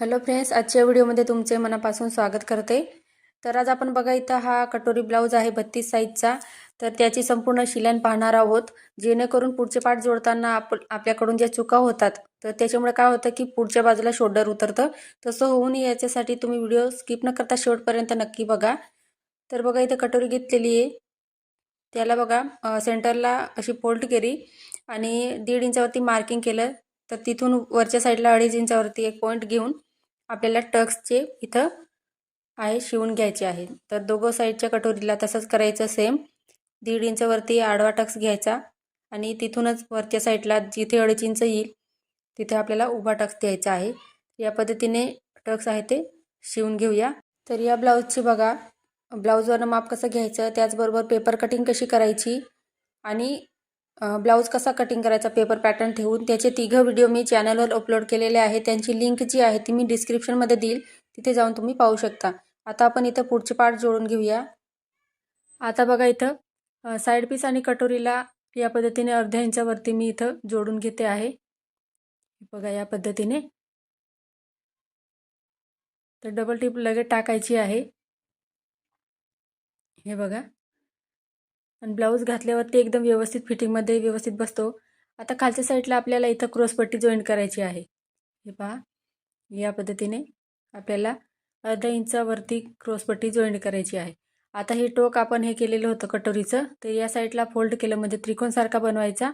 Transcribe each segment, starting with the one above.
Hello friends आजच्या व्हिडिओमध्ये तुमचे मनापासून स्वागत करते. तर आज आपण बघा इथं हा कटोरी ब्लाऊज आहे बत्तीस साईजचा. तर त्याची संपूर्ण शिलाईन पाहणार आहोत. जेणेकरून पुढचे पाठ जोडताना आप आपल्याकडून ज्या चुका होतात तर त्याच्यामुळे काय होतं की पुढच्या बाजूला शोल्डर उतरतं. तसं होऊ नये याच्यासाठी तुम्ही व्हिडिओ स्किप न करता शेवटपर्यंत नक्की बघा. तर बघा इथं कटोरी घेतलेली आहे. त्याला बघा सेंटरला अशी फोल्ड केली आणि दीड इंचावरती मार्किंग केलं. तर तिथून वरच्या साईडला अडीच इंचावरती एक पॉईंट घेऊन आपल्याला टक्सचे इथं आहे शिवून घ्यायचे आहे तर दोघं साईडच्या कटोरीला तसंच करायचं सेम दीड इंचवरती आडवा टक्स घ्यायचा आणि तिथूनच वरच्या साईडला जिथे अडीच इंच येईल तिथे आपल्याला उभा टक्स द्यायचा आहे. या पद्धतीने टक्स आहे ते शिवून घेऊया. तर या ब्लाऊजची बघा ब्लाऊजवरनं माप कसं घ्यायचं त्याचबरोबर पेपर कटिंग कशी करायची आणि ब्लाऊज कसा कटिंग करायचा पेपर पॅटर्न ठेवून त्याचे तिघं व्हिडिओ मी चॅनलवर अपलोड केलेले आहे त्यांची लिंक जी आहे ती मी डिस्क्रिप्शनमध्ये देईल. तिथे जाऊन तुम्ही पाहू शकता. आता आपण इथं पुढचे पार्ट जोडून घेऊया. आता बघा इथं साईड पीस आणि कटोरीला या पद्धतीने अर्ध्या इंचावरती मी इथं जोडून घेते आहे. बघा या पद्धतीने. तर डबल टिप लगेच टाकायची आहे. हे बघा. आणि ब्लाऊज घातल्यावरती एकदम व्यवस्थित फिटिंगमध्ये व्यवस्थित बसतो. आता खालच्या साईडला आपल्याला इथं क्रॉसपट्टी जॉईन करायची आहे. हे पहा. या पद्धतीने आपल्याला अर्धा इंचावरती क्रॉसपट्टी जॉईंट करायची आहे. आता हे टोक आपण हे केलेलं होतं कटोरीचं. तर या साईडला फोल्ड केलं म्हणजे त्रिकोणसारखा बनवायचा.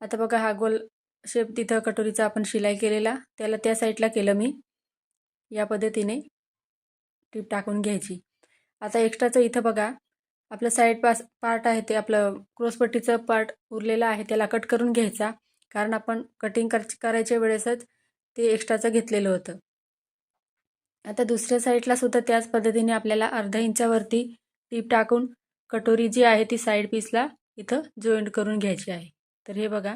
आता बघा हा गोल शेप तिथं कटोरीचा आपण शिलाई केलेला. त्याला त्या साईडला केलं मी. या पद्धतीने टीप टाकून घ्यायची. आता एक्स्ट्राचं इथं बघा. आपलं साईड पास पार्ट आहे ते आपलं क्रॉसपट्टीचं पार्ट उरलेलं आहे त्याला कट करून घ्यायचा. कारण आपण कटिंग कर करायच्या वेळेसच ते एक्स्ट्राचं घेतलेलं होतं. आता दुसऱ्या साईडला सुद्धा त्याच पद्धतीने आपल्याला अर्धा इंचावरती टीप टाकून कटोरी जी आहे ती साईड पीसला इथं जॉईंट करून घ्यायची आहे. तर हे बघा.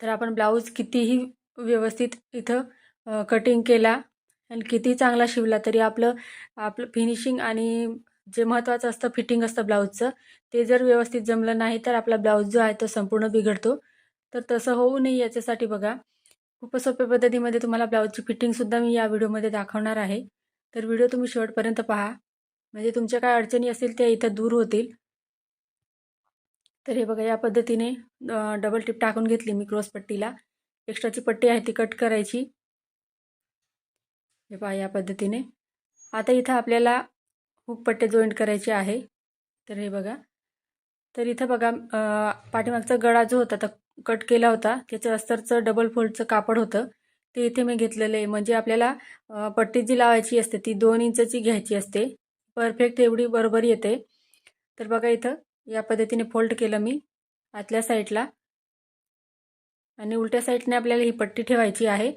तर आपण ब्लाऊज कितीही व्यवस्थित इथं कटिंग केला आणि किती चांगला शिवला तरी आपलं आपलं फिनिशिंग आणि जे महत्त्वाचं असतं फिटिंग असतं ब्लाऊजचं ते जर व्यवस्थित जमलं नाही तर आपला ब्लाऊज जो आहे तो संपूर्ण बिघडतो. तर तसं होऊ नये याच्यासाठी बघा. खूप सोप्या पद्धतीमध्ये तुम्हाला ब्लाऊजची फिटिंगसुद्धा मी या व्हिडिओमध्ये दाखवणार आहे. तर व्हिडिओ तुम्ही शेवटपर्यंत पहा. म्हणजे तुमच्या काय अडचणी असतील त्या इथं दूर होतील. तर हे बघा या पद्धतीने डबल टिप टाकून घेतली मी क्रॉस पट्टीला. एक्स्ट्राची पट्टी आहे ती कट करायची. हे पहा या पद्धतीने. आता इथं आपल्याला खूप पट्टे जॉईंट करायचे आहे. तर हे बघा. तर इथं बघा पाठीमागचा गळा जो होता तर कट केला होता. त्याचं अस्तरचं डबल फोल्डचं कापड होतं. ते इथे मी घेतलेलं आहे. म्हणजे आपल्याला पट्टी जी लावायची असते ती दोन इंचची घ्यायची असते. परफेक्ट एवढी बरोबर येते. तर बघा इथं या पद्धतीने फोल्ड केलं मी. आतल्या साईडला आणि उलट्या साईडने आपल्याला ही पट्टी ठेवायची आहे.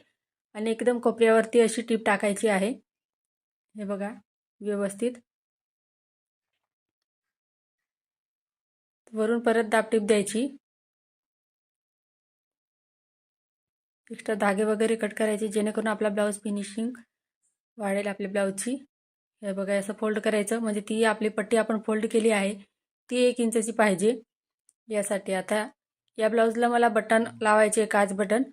आणि एकदम कोपऱ्यावरती अशी टीप टाकायची आहे. हे बघा व्यवस्थित. वरून परत दाबटीप द्यायची. एक्स्ट्रा धागे वगैरे कट करायचे जेणेकरून आपला ब्लाऊज फिनिशिंग वाढेल आपल्या ब्लाऊजची हे बघा असं फोल्ड करायचं. म्हणजे ती आपली पट्टी आपण फोल्ड केली आहे ती एक इंचची पाहिजे. यासाठी आता या ब्लाऊजला मला बटन लावायचे काच बटन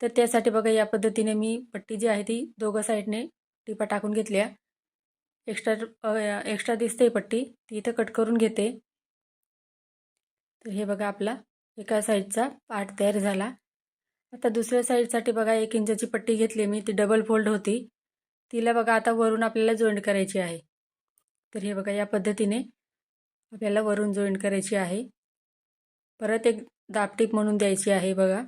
तर त्यासाठी बघा या पद्धतीने मी पट्टी जी आहे ती दोघं साईडने टिपा टाकून घेतल्या. एक्स्ट्रा एक्स्ट्रा दिसते पट्टी ती इथं कट करून घेते. तर हे बघा आपला एका साईडचा पार्ट तयार झाला. आता दुसऱ्या साईडसाठी बघा एक इंचाची पट्टी घेतली मी ती डबल फोल्ड होती. तिला बघा आता वरून आपल्याला जॉईंट करायची आहे. तर हे बघा या पद्धतीने आपल्याला वरून जॉईंट करायची आहे. परत एक दापटीप म्हणून द्यायची आहे बघा.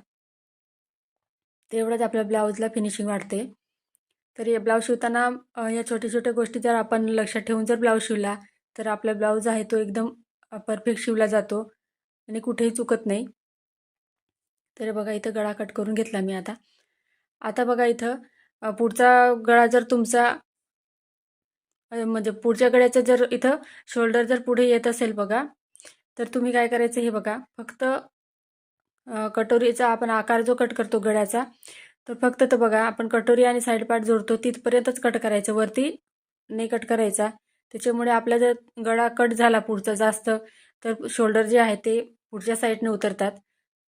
तेवढंच आपल्या ब्लाऊजला फिनिशिंग वाढते तर या ब्लाऊज शिवताना या छोट्या छोट्या गोष्टी जर आपण लक्षात ठेवून जर ब्लाऊज शिवला तर आपला ब्लाऊज आहे तो एकदम परफेक्ट शिवला जातो. आणि कुठेही चुकत नाही. तर बघा इथं गळा कट करून घेतला मी आता. आता बघा इथं पुढचा गळा जर तुमचा म्हणजे पुढच्या गळ्याचं जर इथं शोल्डर जर पुढे येत असेल बघा तर तुम्ही काय करायचं हे बघा फक्त कटोरीचा आपण आकार जो कट करतो गळ्याचा तर फक्त तर बघा आपण कटोरी आणि साईड पार्ट जोडतो तिथपर्यंतच कट करायचं वरती नाही कट करायचा. त्याच्यामुळे आपला जर गळा कट झाला पुढचा जास्त तर शोल्डर जे आहे ते पुढच्या साईडने उतरतात.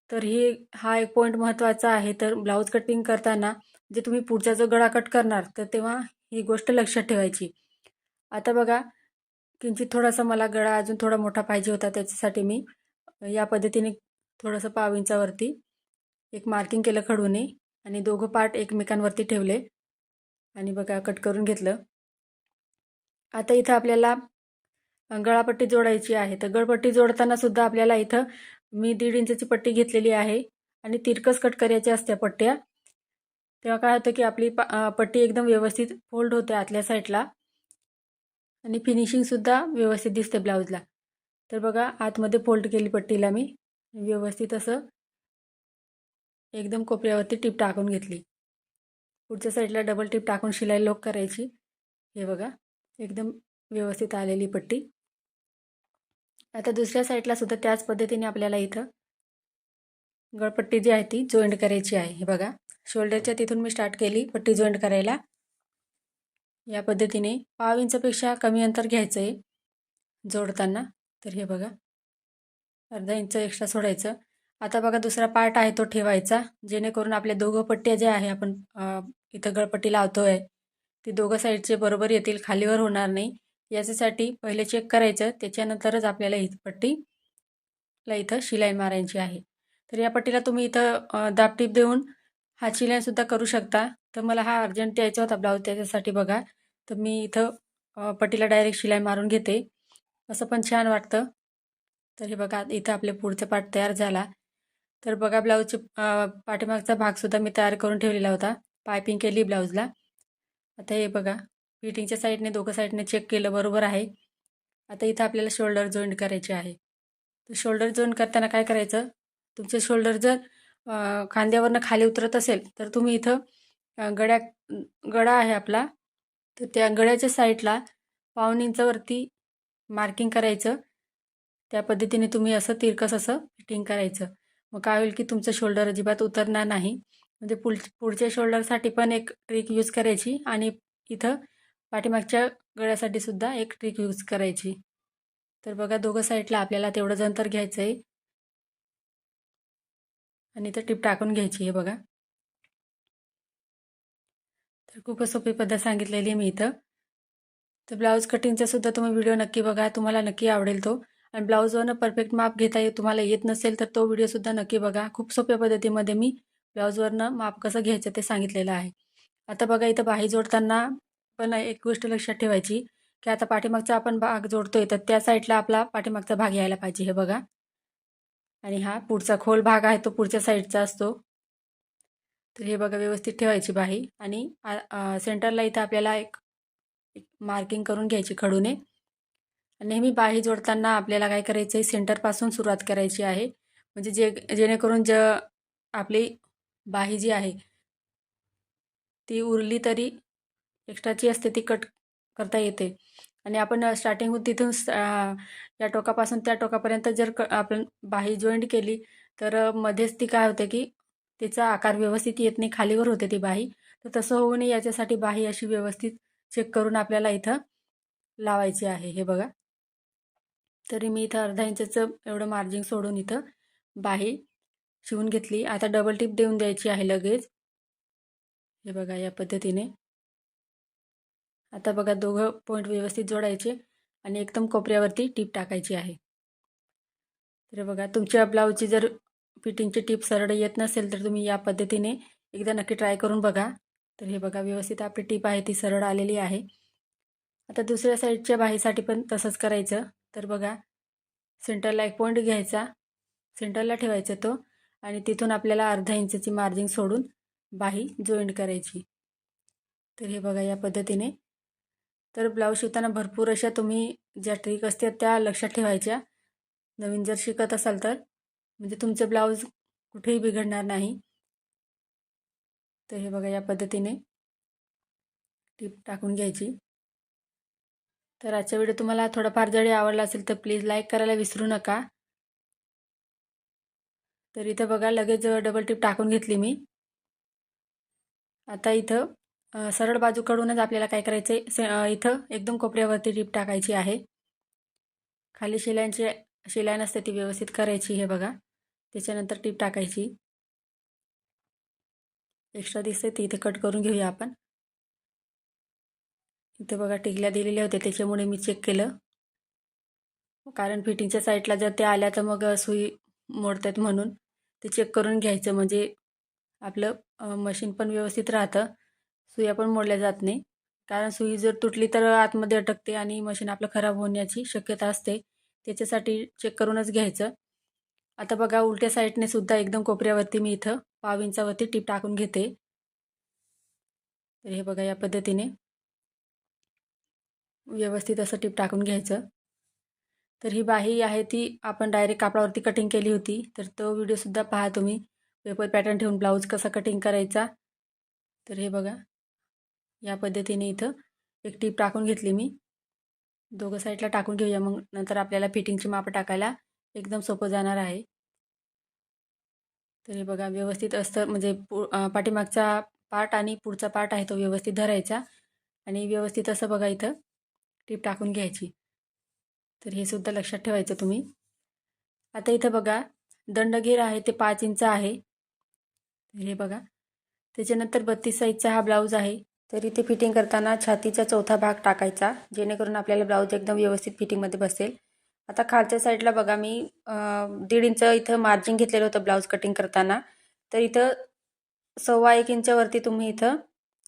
तर ही हा एक पॉईंट महत्त्वाचा आहे. तर ब्लाऊज कटिंग करताना जे तुम्ही पुढचा जो गळा कट करणार तर तेव्हा ही गोष्ट लक्षात ठेवायची. आता बघा किंचित थोडासा मला गळा अजून थोडा मोठा पाहिजे होता त्याच्यासाठी मी या पद्धतीने थोडंसं पाव इंचावरती एक मार्किंग केलं खडूने आणि दोघं पार्ट एकमेकांवरती ठेवले. आणि बघा कट करून घेतलं. आता इथं आपल्याला गळापट्टी जोडायची आहे. तर गळपट्टी जोडताना सुद्धा आपल्याला इथं मी दीड इंचची पट्टी घेतलेली आहे आणि तिरकस कट करायच्या असत्या पट्ट्या. तेव्हा काय होतं की आपली पट्टी एकदम व्यवस्थित फोल्ड होते आतल्या साईडला. आणि फिनिशिंगसुद्धा व्यवस्थित दिसते ब्लाऊजला. तर बघा आतमध्ये फोल्ड केली पट्टीला मी. व्यवस्थित असं एकदम कोपऱ्यावरती टीप टाकून घेतली. पुढच्या साईडला डबल टीप टाकून शिलाई लोक करायची. हे बघा एकदम व्यवस्थित आलेली पट्टी. आता दुसऱ्या साईडला सुद्धा त्याच पद्धतीने आपल्याला इथं गळपट्टी जी आहे ती जॉईंट करायची आहे. हे बघा शोल्डरच्या तिथून मी स्टार्ट केली पट्टी जॉईंट करायला. या पद्धतीने पाव इंचपेक्षा कमी अंतर घ्यायचं आहे जोडताना. तर हे बघा अर्धा इंच एक्स्ट्रा सोडायचं. आता बघा दुसरा पार्ट आहे तो ठेवायचा जेणेकरून आपल्या दोघं पट्ट्या ज्या आहे आपण इथं गळपट्टी लावतो आहे ती दोघं साईडचे बरोबर येतील खालीवर होणार नाही. याच्यासाठी पहिले चेक करायचं. त्याच्यानंतरच आपल्याला ही पट्टीला इथं शिलाई मारायची आहे. तर या पट्टीला तुम्ही इथं दाबटीप देऊन हा शिलाईसुद्धा करू शकता. तर मला हा अर्जंट यायचा होता ब्लाऊज त्याच्यासाठी बघा. तर मी इथं पट्टीला डायरेक्ट शिलाई मारून घेते. असं पण छान वाटतं. तर हे बघा इथं आपले पुढचा पार्ट तयार झाला. तर बघा ब्लाऊजचे पाठीमागचा भागसुद्धा मी तयार करून ठेवलेला होता. पायपिंग केली ब्लाऊजला. आता हे बघा. फिटिंगच्या साईडने दोघं साईडने चेक केलं बरोबर आहे. आता इथं आपल्याला शोल्डर जॉईंट करायचे आहे. तर शोल्डर जॉईंट करताना काय करायचं? तुमचे शोल्डर जर खांद्यावरनं खाली उतरत असेल तर तुम्ही इथं गड्या गडा आहे आपला. तर त्या गड्याच्या साईडला पाऊन इंचावरती मार्किंग करायचं. त्या पद्धतीने तुम्ही असं तिरकस असं फिटिंग करायचं. मग काय होईल की तुमचं शोल्डर अजिबात उतरणार नाही. म्हणजे पुढ पुढच्या शोल्डरसाठी पण एक ट्रिक यूज करायची आणि इथं पाठीमागच्या गळ्यासाठी सुद्धा एक ट्रिक यूज करायची. तर बघा दोघं साईडला आपल्याला तेवढं अंतर घ्यायचं आहे आणि इथं टिप टाकून घ्यायची आहे बघा. तर खूपच सोपी पद्धत सांगितलेली आहे मी इथं. तर ब्लाऊज कटिंगचा सुद्धा तुम्ही व्हिडिओ नक्की बघा तुम्हाला नक्की आवडेल तो. आणि ब्लाऊजवरनं परफेक्ट माप घेता येत तुम्हाला येत नसेल तर तो व्हिडिओसुद्धा नक्की बघा. खूप सोप्या पद्धतीमध्ये मी ब्लाऊजवरनं माप कसं घ्यायचं ते सांगितलेलं आहे. आता बघा इथं बाही जोडताना पण एक गोष्ट लक्षात ठेवायची की आता पाठीमागचा आपण भाग जोडतोय तर त्या साईडला आपला पाठीमागचा भाग यायला पाहिजे हे बघा. आणि हा पुढचा खोल भाग आहे तो पुढच्या साईडचा असतो. तर हे बघा व्यवस्थित ठेवायची बाही. आणि सेंटरला इथं आपल्याला एक मार्किंग करून घ्यायची खडूने. नेहमी बाही जोडताना आपल्याला काय करायचं आहे सेंटरपासून सुरुवात करायची आहे. म्हणजे जे जेणेकरून ज आपली बाही जी आहे ती उरली तरी एक्स्ट्राची असते ती कट करता येते. आणि आपण स्टार्टिंग तिथून या टोकापासून त्या टोकापर्यंत जर क आपण बाही जॉईंट केली तर मध्येच ती काय होते की तिचा आकार व्यवस्थित येत नाही खालीवर होते ती बाही. तर तसं होऊ नये याच्यासाठी बाही अशी व्यवस्थित चेक करून आपल्याला इथं लावायची आहे. हे बघा. तरी मी इथं अर्धा इंचाचं एवढं मार्जिन सोडून इथं बाही शिवून घेतली. आता डबल टिप देऊन द्यायची आहे लगेच. हे बघा या पद्धतीने. आता बघा दोघं पॉईंट व्यवस्थित जोडायचे आणि एकदम कोपऱ्यावरती टीप टाकायची आहे. तर बघा तुमच्या ब्लाऊजची जर फिटिंगची टीप सरळ येत नसेल तर तुम्ही या पद्धतीने एकदा नक्की ट्राय करून बघा. तर हे बघा व्यवस्थित आपली टीप आहे ती सरळ आलेली आहे. आता दुसऱ्या साईडच्या बाहीसाठी पण तसंच करायचं. तर बघा सेंटरला एक पॉईंट घ्यायचा. सेंटरला ठेवायचा तो आणि तिथून आपल्याला अर्धा इंचची मार्जिन सोडून बाही जॉईंट करायची. तर हे बघा या पद्धतीने तर ब्लाऊज शिवताना भरपूर अशा तुम्ही ज्या ट्रिक असतात त्या लक्षात ठेवायच्या. नवीन जर शिकत असाल तर. म्हणजे तुमचं ब्लाऊज कुठेही बिघडणार नाही. तर हे बघा या पद्धतीने. टीप टाकून घ्यायची. तर आजचा व्हिडिओ तुम्हाला थोडाफार जरी आवडला असेल तर प्लीज लाईक करायला विसरू नका. तर इथं बघा लगेच डबल टिप टाकून घेतली मी. आता इथं सरळ बाजूकडूनच आपल्याला काय करायचं आहे इथं एकदम कोपऱ्यावरती टिप टाकायची आहे. खाली शिलायांची शिलाई नसते ती व्यवस्थित करायची हे बघा. त्याच्यानंतर टीप टाकायची. एक्स्ट्रा दिसते ती इथे कट करून घेऊया आपण. इथे बघा टिकल्या दिलेल्या होत्या त्याच्यामुळे मी चेक केलं. कारण फिटिंगच्या साईडला जर ते आल्या तर मग सुई मोडतात म्हणून. ते चेक करून घ्यायचं म्हणजे आपलं मशीन पण व्यवस्थित राहतं. सुया पण मोडल्या जात नाही. कारण सुई जर तुटली तर आतमध्ये अटकते आणि मशीन आपलं खराब होण्याची शक्यता असते. त्याच्यासाठी चेक करूनच घ्यायचं. आता बघा उलट्या साईडने सुद्धा एकदम कोपऱ्यावरती मी इथं पाव इंचावरती टीप टाकून घेते. तर हे बघा या पद्धतीने व्यवस्थित असं टीप टाकून घ्यायचं. तर ही बाही आहे ती आपण डायरेक्ट कापडावरती कटिंग केली होती. तर तो व्हिडिओसुद्धा पहा तुम्ही. पेपर पॅटर्न ठेवून ब्लाऊज कसा कटिंग करायचा. तर हे बघा. या पद्धतीने इथं एक टीप टाकून घेतली मी. दोघं साईडला टाकून घेऊया. मग नंतर आपल्याला फिटिंगची माप टाकायला एकदम सोपं जाणार आहे. तर हे बघा व्यवस्थित असतं म्हणजे पु पाठीमागचा पार्ट आणि पुढचा पार्ट आहे तो व्यवस्थित धरायचा. आणि व्यवस्थित असं बघा इथं टीप टाकून घ्यायची. तर हे सुद्धा लक्षात ठेवायचं तुम्ही. आता इथं बघा दंडघेर आहे ते पाच इंच आहे. हे बघा त्याच्यानंतर बत्तीस साईजचा हा ब्लाऊज आहे. तर इथे फिटिंग करताना छातीचा चौथा भाग टाकायचा जेणेकरून आपल्याला ब्लाऊज एकदम व्यवस्थित फिटिंगमध्ये बसेल. आता खालच्या साईडला बघा मी दीड इंच इथं मार्जिन घेतलेलं होतं ब्लाऊज कटिंग करताना. तर इथं सव्वा एक इंचावरती तुम्ही इथं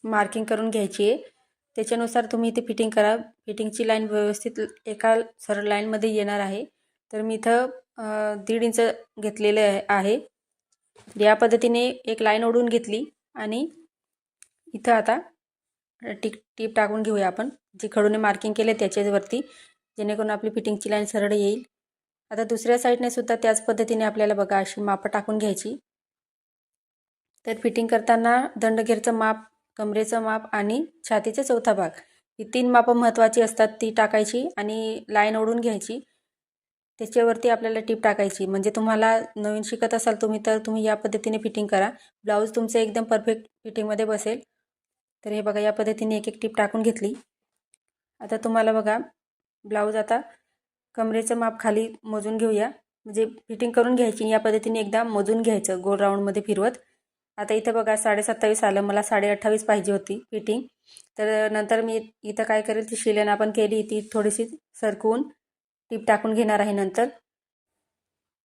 मार्किंग करून घ्यायची आहे. त्याच्यानुसार तुम्ही इथे फिटिंग करा. फिटिंगची लाईन व्यवस्थित एका सरळ लाईनमध्ये येणार आहे. तर मी इथं दीड इंच घेतलेलं आहे. या पद्धतीने एक लाईन ओढून घेतली आणि इथं आता टिक टीप टाकून घेऊया आपण. जे खडूने मार्किंग केले त्याच्यावरती जेणेकरून आपली फिटिंगची लाईन सरळ येईल. आता दुसऱ्या साईडने सुद्धा त्याच पद्धतीने आपल्याला बघा अशी मापं टाकून घ्यायची. तर फिटिंग करताना दंडघेरचं माप कमरेचं माप आणि छातीचा चौथा भाग ही तीन मापं महत्त्वाची असतात ती टाकायची आणि लाईन ओढून घ्यायची. त्याच्यावरती आपल्याला टीप टाकायची. म्हणजे तुम्हाला नवीन शिकत असाल तुम्ही तर तुम्ही या पद्धतीने फिटिंग करा. ब्लाऊज तुमचं एकदम परफेक्ट फिटिंगमध्ये बसेल. तर हे बघा या पद्धतीने एक एक टीप टाकून घेतली. आता तुम्हाला बघा ब्लाऊज आता कमरेचं माप खाली मोजून घेऊया. म्हणजे फिटिंग करून घ्यायची या पद्धतीने एकदा मोजून घ्यायचं गोल राऊंडमध्ये फिरवत. आता इथं बघा साडेसत्तावीस आलं. मला साडे अठ्ठावीस पाहिजे होती फिटिंग. तर नंतर मी इथं काय करेल ती शिलन आपण केली ती थोडीशी सरकवून टीप टाकून घेणार आहे नंतर.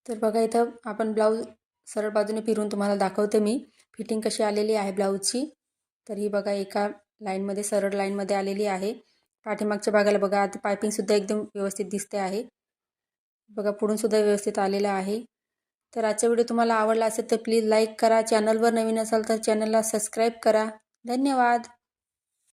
तर बघा इथं आपण ब्लाऊज सरळ बाजूने फिरून तुम्हाला दाखवते मी. फिटिंग कशी आलेली आहे ब्लाऊजची. तर ही बघा एका लाईनमध्ये सरळ लाईनमध्ये आलेली आहे. पाठीमागच्या भागाला बघा आता पायपिंगसुद्धा एकदम व्यवस्थित दिसते आहे. बघा पुढूनसुद्धा व्यवस्थित आलेलं आहे. तर आजचा व्हिडिओ तुम्हाला आवडला असेल तर प्लीज लाईक करा. चॅनलवर नवीन असाल तर चॅनलला सबस्क्राईब करा. धन्यवाद.